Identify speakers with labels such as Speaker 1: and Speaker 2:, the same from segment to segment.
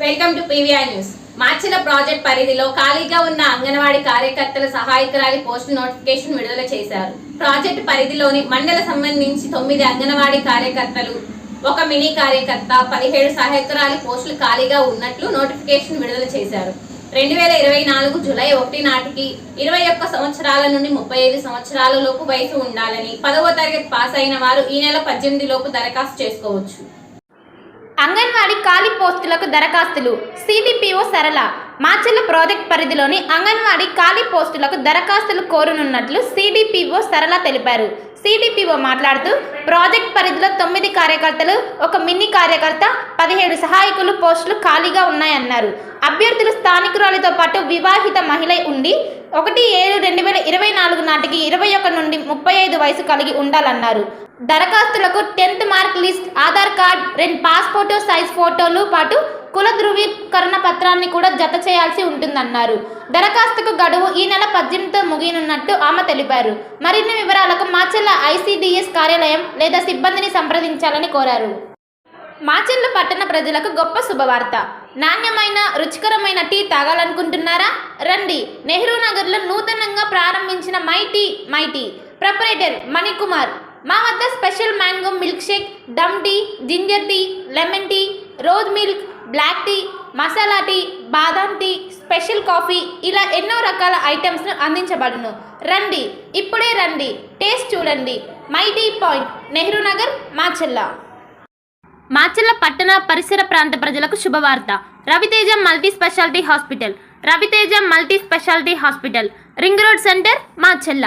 Speaker 1: Welcome to PVR news. మార్చిన project పరిధిలో ఖాళీగా ఉన్న అంగన్వాడీ కార్యకర్తల సహాయకురాలి పోస్టు నోటిఫికేషన్ విడుదల చేశారు. ప్రాజెక్ట్ పరిధిలోని మండల సంబంధించి తొమ్మిది అంగన్వాడీ కార్యకర్తలు ఒక మినీ కార్యకర్త పదిహేడు సహాయకురాలి పోస్టులు ఖాళీగా ఉన్నట్లు నోటిఫికేషన్ విడుదల చేశారు. రెండు వేల ఇరవై నాలుగు జూలై ఒకటి నాటికి ఇరవై ఒక్క సంవత్సరాల నుండి ముప్పై ఐదు సంవత్సరాల లోపు వయసు ఉండాలని పదవ తరగతి పాస్ అయిన వారు ఈ నెల పద్దెనిమిది లోపు దరఖాస్తు చేసుకోవచ్చు.
Speaker 2: అంగన్వాడీ ఖాళీ పోస్టులకు దరఖాస్తులు సిడిపిఓ సరళ మాచెల్ల ప్రాజెక్ట్ పరిధిలోని అంగన్వాడీ ఖాళీ పోస్టులకు దరఖాస్తులు కోరనున్నట్లు సిడిపిఓ సరళ తెలిపారు. సిడిపిఓ మాట్లాడుతూ ప్రాజెక్ట్ పరిధిలో తొమ్మిది కార్యకర్తలు ఒక మినీ కార్యకర్త పదిహేడు సహాయకులు పోస్టులు ఖాళీగా ఉన్నాయన్నారు. అభ్యర్థులు స్థానికురాలితో పాటు వివాహిత మహిళ ఉండి ఒకటి ఏడు రెండు వేల ఇరవై నాలుగు నాటికి ఇరవై ఒక నుండి ముప్పై ఐదు వయసు కలిగి ఉండాలన్నారు. దరఖాస్తులకు tenth mark list Aadhaar card రెండు పాస్పోర్ట్ సైజ్ ఫోటోలు పాటు కుల ధృవీకరణ పత్రాన్ని కూడా జత చేయాల్సి ఉంటుందన్నారు. దరఖాస్తుకు గడువు ఈ నెల పద్దెనిమిదితో ముగియనున్నట్టు ఆమె తెలిపారు. మరిన్ని వివరాలకు మాచెల్ల ఐసీడీఎస్ కార్యాలయం లేదా సిబ్బందిని సంప్రదించాలని కోరారు. మాచెల్ల పట్టణ ప్రజలకు గొప్ప శుభవార్త. నాణ్యమైన రుచికరమైన టీ తాగాలనుకుంటున్నారా? రండి. నెహ్రూ నగర్లో నూతనంగా ప్రారంభించిన My Tea My Tea. Proprietor Manikumar. మా వద్ద special mango milk shake dum tea ginger tea lemon tea rose milk black tea masala tea badam tea special coffee ఇలా ఎన్నో రకాల ఐటమ్స్ను అందించబడును. రండి ఇప్పుడే రండి టేస్ట్ చూడండి. My Tea point Nehru Nagar Macherla. Macherla పట్టణ పరిసర ప్రాంత ప్రజలకు శుభవార్త. Raviteja multi speciality hospital Raviteja multi speciality hospital ring road centre Macherla.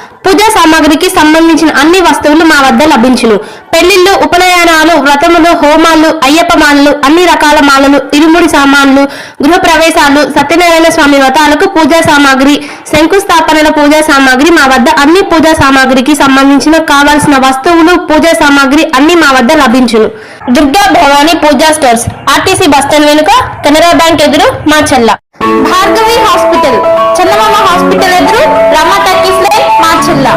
Speaker 3: పూజా సామాగ్రికి సంబంధించిన అన్ని వస్తువులు మా వద్ద లభించును. పెళ్ళిళ్ళు ఉపనయనాలు వ్రతములు హోమాలు అయ్యప్ప మాలలు అన్ని రకాల మాలలు ఇరుముడి సామాన్లు గృహ ప్రవేశాలు సత్యనారాయణ స్వామి వ్రతాలకు పూజా సామాగ్రి శంకుస్థాపనల పూజా సామాగ్రి మా వద్ద అన్ని పూజా సామాగ్రికి సంబంధించిన కావాల్సిన వస్తువులు పూజా సామాగ్రి అన్ని మా వద్ద లభించును. Durga Bhavani Pooja stores RTC bus stand వెనుక కెనరా బ్యాంక్ ఎదురు మా చెల్ల.
Speaker 2: భార్గవి హాస్పిటల్ చందమామ హాస్పిటల్ ఎదురు రమాత జిల్లా.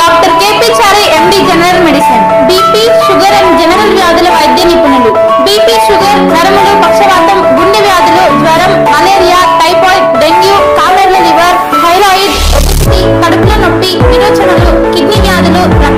Speaker 2: Doctor KP Chari MD general medicine. BP sugar and general వ్యాధుల వైద్య నిపుణులు. బీపీ షుగర్ నరములు పక్షవాతం గుండె వ్యాధులు జ్వరం మలేరియా టైఫాయిడ్ డెంగ్యూ కామెర్ల లివర్ థైరాయిడ్ కడుపులో నొప్పి విరోచనలు కిడ్నీ వ్యాధులు రక్త